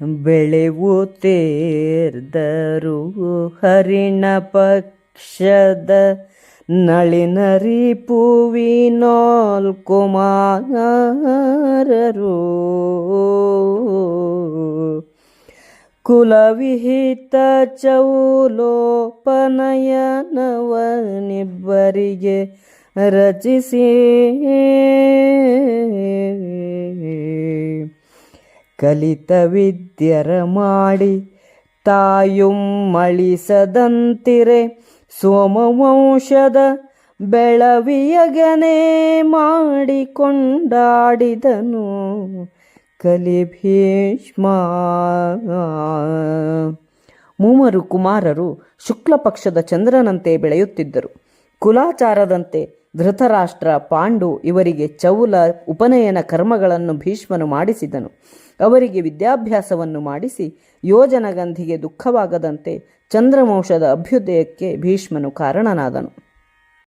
ಬೆಳೆಯುತ್ತೇರ್ದರು ಹರಿಣ ಪಕ್ಷದ ನಳಿನರಿ ಪೂವಿನೋಲ್ ಕುಮಾರರು. ಕುಲವಿಹಿತ ಚೌಲೋಪನಯನವನಿಬ್ಬರಿಗೆ ರಚಿಸಿ ಕಲಿತ ವಿದ್ಯರ ಮಾಡಿ ತಾಯುಮ್ಮಳಿಸದಂತಿರೆ ಸೋಮವಂಶದ ಬೆಳವಿಯಗನೆ ಮಾಡಿಕೊಂಡಾಡಿದನು ಕಲಿಭೀಷ್ಮ. ಮೂವರು ಕುಮಾರರು ಶುಕ್ಲ ಪಕ್ಷದ ಚಂದ್ರನಂತೆ ಬೆಳೆಯುತ್ತಿದ್ದರು. ಕುಲಾಚಾರದಂತೆ ಧೃತರಾಷ್ಟ್ರ ಪಾಂಡು ಇವರಿಗೆ ಚೌಲ ಉಪನಯನ ಕರ್ಮಗಳನ್ನು ಭೀಷ್ಮನು ಮಾಡಿಸಿದನು. ಅವರಿಗೆ ವಿದ್ಯಾಭ್ಯಾಸವನ್ನು ಮಾಡಿಸಿ ಯೋಜನಗಂಧಿಗೆ ದುಃಖವಾಗದಂತೆ ಚಂದ್ರವಂಶದ ಅಭ್ಯುದಯಕ್ಕೆ ಭೀಷ್ಮನು ಕಾರಣನಾದನು.